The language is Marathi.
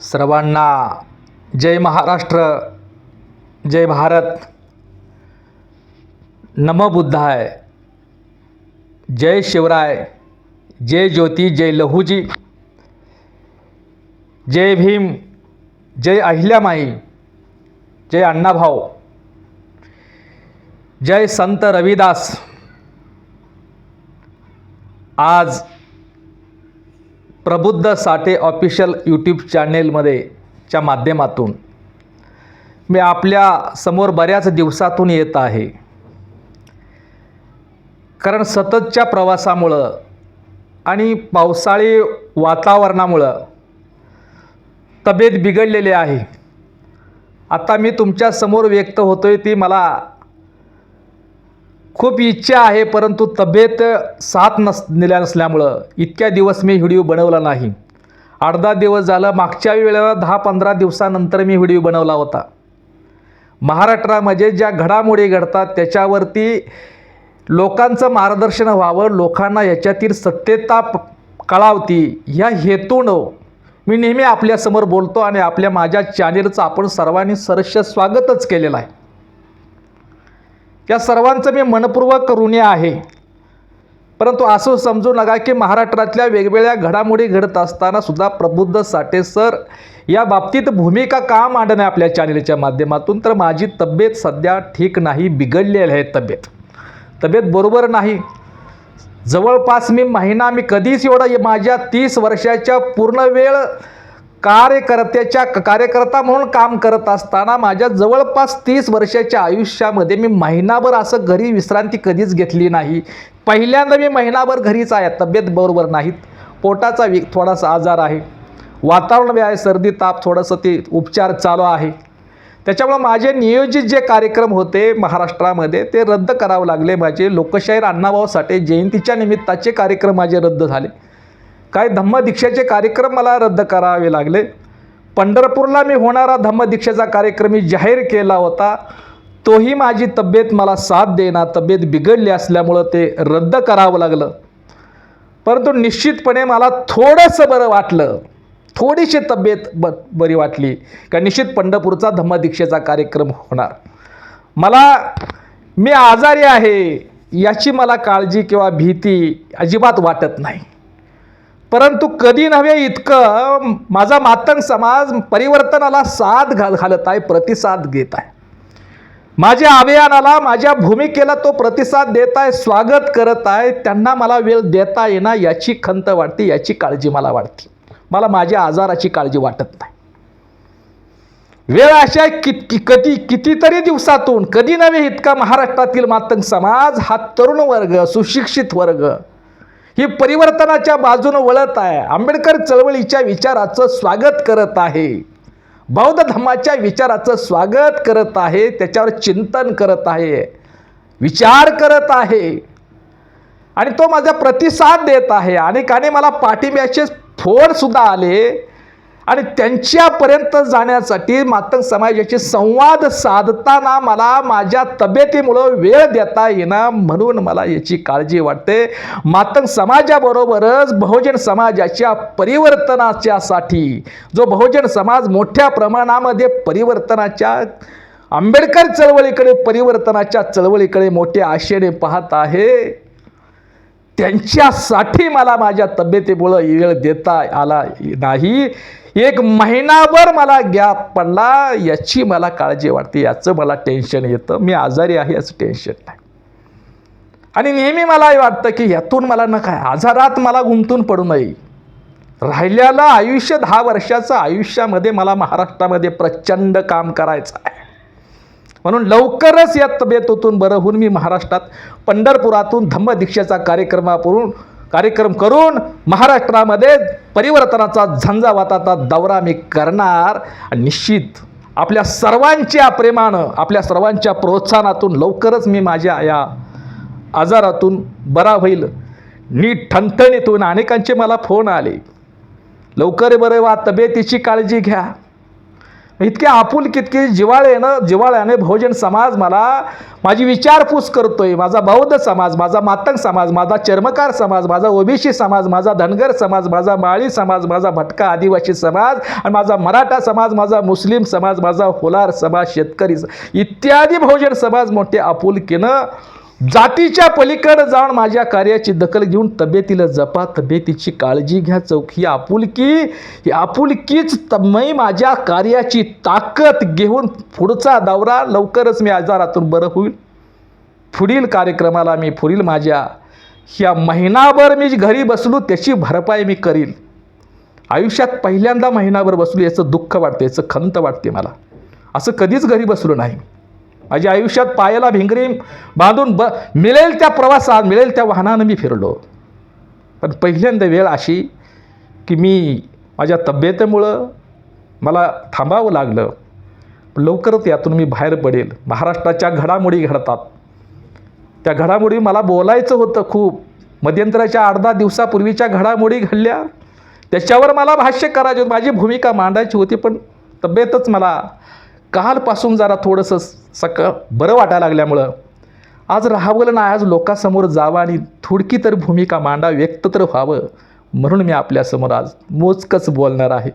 सर्वांना जय महाराष्ट्र जय भारत. नम बुद्धाय. जय शिवराय जय ज्योती जय लहूजी. जय भीम जय अहिल्यामाई जय अण्णाभाऊ. जय संत रविदास. आज प्रबुद्ध साठे ऑफिशियल यूट्यूब चॅनेलमध्ये च्या माध्यमातून मी आपल्यासमोर बऱ्याच दिवसातून येत आहे. कारण सततच्या प्रवासामुळं आणि पावसाळी वातावरणामुळं तब्येत बिघडलेली आहे. आता मी तुमच्यासमोर व्यक्त व्यक्त होतोय ती मला खूप इच्छा आहे परंतु तब्येत साथ नस दिल्या नसल्यामुळं. इतक्या दिवस मी व्हिडिओ बनवला नाही. अर्धा दिवस झालं मागच्या वेळेला दहा पंधरा दिवसानंतर मी व्हिडिओ बनवला होता. महाराष्ट्रामध्ये ज्या घडामोडी घडतात त्याच्यावरती लोकांचं मार्गदर्शन व्हावं लोकांना याच्यातील सत्यता कळावती ह्या हेतूनं मी नेहमी आपल्यासमोर बोलतो आणि आपल्या माझ्या चॅनेलचं आपण सर्वांनी सरस स्वागतच केलेलं आहे. या सर्वांचं मी मनपूर्वक ऋणी आहे. परंतु असं समजू नका की महाराष्ट्रातल्या वेगवेगळ्या घडामोडी घडत असताना सुद्धा प्रबुद्ध साठे सर या बाबतीत भूमिका का मांडणे आपल्या चॅनेलच्या माध्यमातून? तर माझी तब्येत सध्या ठीक नाही बिघडलेली आहे तब्येत. तब्येत बरोबर नाही. जवळपास मी महिना मी कधीच एवढा माझ्या तीस वर्षाच्या पूर्ण वेळ कार्यकर्त्याच्या कार्यकर्ता म्हणून काम करत असताना माझ्या जवळपास तीस वर्षाच्या आयुष्यामध्ये मी महिनाभर असं घरी विश्रांती कधीच घेतली नाही. पहिल्यांदा मी महिनाभर घरीच आहे तब्येत बरोबर नाहीत. पोटाचा वि थोडासा आजार आहे. वातावरण आहे सर्दी ताप थोडंसं ते उपचार चालू आहे. त्याच्यामुळं माझे नियोजित जे कार्यक्रम होते महाराष्ट्रामध्ये ते रद्द करावं लागले. माझे लोकशाहीर अण्णाभाऊ साठे जयंतीच्या निमित्ताचे कार्यक्रम माझे रद्द झाले. काय धम्मदीक्षेचे कार्यक्रम मला रद्द करावे लागले. पंढरपूरला मी होणारा धम्मदीक्षेचा कार्यक्रम मी जाहीर केला होता. तोही माझी तब्येत मला साथ देणार तब्येत बिघडली असल्यामुळं ते रद्द करावं लागलं. परंतु निश्चितपणे मला थोडंसं बरं वाटलं. थोडीशी तब्येत ब बरी वाटली का निश्चित पंढरपूरचा धम्मदीक्षेचा कार्यक्रम होणार. मला मी आजारी आहे याची मला काळजी किंवा भीती अजिबात वाटत नाही. परंतु कधी नव्हे इतकं माझा मातंग समाज परिवर्तनाला साथ घाल घालत आहे प्रतिसाद घेत आहे. माझ्या अभियानाला माझ्या भूमिकेला तो प्रतिसाद देत आहे स्वागत करत आहे त्यांना मला वेळ देता येणार याची खंत वाटते याची काळजी मला वाटते. मला माझ्या आजाराची काळजी वाटत नाही. वेळ अशा आहे कि- कधी कितीतरी दिवसातून कधी नव्हे इतका महाराष्ट्रातील मातंग समाज हा तरुण वर्ग सुशिक्षित वर्ग ही परिवर्तनाच्या बाजूनं वळत आहे. आंबेडकर चळवळीच्या विचाराचं स्वागत करत आहे. बौद्ध धर्माच्या विचाराचं स्वागत करत आहे. त्याच्यावर चिंतन करत आहे. विचार करत आहे. आणि तो माझा प्रतिसाद देत आहे. अनेकाने मला पाठिंब्याचे फोडसुद्धा आले. आणि त्यांच्यापर्यंत जाण्यासाठी मातंग समाजाशी संवाद साधताना मला माझ्या तब्येतीमुळं वेळ देता येणार म्हणून मला याची काळजी वाटते. मातंग समाजाबरोबरच बहुजन समाजाच्या परिवर्तनाच्यासाठी जो बहुजन समाज मोठ्या प्रमाणामध्ये परिवर्तनाच्या आंबेडकर चळवळीकडे परिवर्तनाच्या चळवळीकडे मोठ्या आशेने पाहत आहे. त्यांच्यासाठी मला माझ्या तब्येतीमुळं वेळ देता आला नाही. एक महिनाभर मला गॅप पडला याची मला काळजी वाटते याचं मला टेन्शन येतं. मी आजारी आहे याचं टेन्शन नाही. आणि नेहमी मला वाटतं की यातून मला न काय आजारात मला गुंतून पडू नये. राहिल्याला आयुष्य दहा वर्षाचं आयुष्यामध्ये मला महाराष्ट्रामध्ये प्रचंड काम करायचं आहे. म्हणून लवकरच या तब्येतीतून बरं होऊन मी महाराष्ट्रात पंढरपुरातून धम्मदीक्षेचा कार्यक्रमापुरून कार्यक्रम करून महाराष्ट्रामध्ये परिवर्तनाचा झंझावाताचा दौरा मी करणार. निश्चित आपल्या सर्वांच्या प्रेमानं आपल्या सर्वांच्या प्रोत्साहनातून लवकरच मी माझ्या या आजारातून बरा होईल. नीट ठणठणीतून अनेकांचे मला फोन आले. लवकर बरं वा तब्येतीची काळजी घ्या. इतके आपुलकी इतके जिवाळ्यानं जिवाळ्याने बहुजन समाज मला माझी विचारपूस करतोय. माझा बौद्ध समाज माझा मातंग समाज माझा चर्मकार समाज माझा ओबीसी समाज माझा धनगर समाज माझा माळी समाज माझा भटका आदिवासी समाज आणि माझा मराठा समाज माझा मुस्लिम समाज माझा होलार समाज शेतकरी इत्यादी बहुजन समाज मोठ्या आपुलकीनं जातीच्या पलीकडे जाऊन माझ्या कार्याची दखल घेऊन तब्येतीला जपा. तब्येतीची काळजी घ्या चौक. ही आपुलकी ही आपुलकीच तन्मय माझ्या कार्याची ताकद घेऊन पुढचा दौरा लवकरच मी आजारातून बरं होईल. पुढील कार्यक्रमाला मी पुढील माझ्या ह्या महिनाभर मी घरी बसलो त्याची भरपाई मी करील. आयुष्यात पहिल्यांदा महिनाभर बसलो याचं दुःख वाटतं याचं खंत वाटते मला. असं कधीच घरी बसलो नाही माझ्या आयुष्यात पायाला भिंगरी बांधून ब मिळेल त्या प्रवासात मिळेल त्या वाहनानं मी फिरलो. पण पहिल्यांदा वेळ अशी की मी माझ्या तब्येतीमुळं मला थांबावं लागलं. लवकरच यातून मी बाहेर पडेल. महाराष्ट्राच्या घडामोडी घडतात. त्या घडामोडी मला बोलायचं होतं खूप. मध्यंतराच्या आठ दहा दिवसापूर्वीच्या घडामोडी घडल्या. त्याच्यावर मला भाष्य करायचे होते. माझी भूमिका मांडायची होती पण तब्येतच मला कालपासून जरा थोडंसं सकाळ बरं वाटायला लागल्यामुळं आज राहावं ना आज लोकांसमोर जावं आणि थोडकी तर भूमिका मांडा व्यक्त तर व्हावं म्हणून मी आपल्यासमोर आज मोजकंच बोलणार आहे.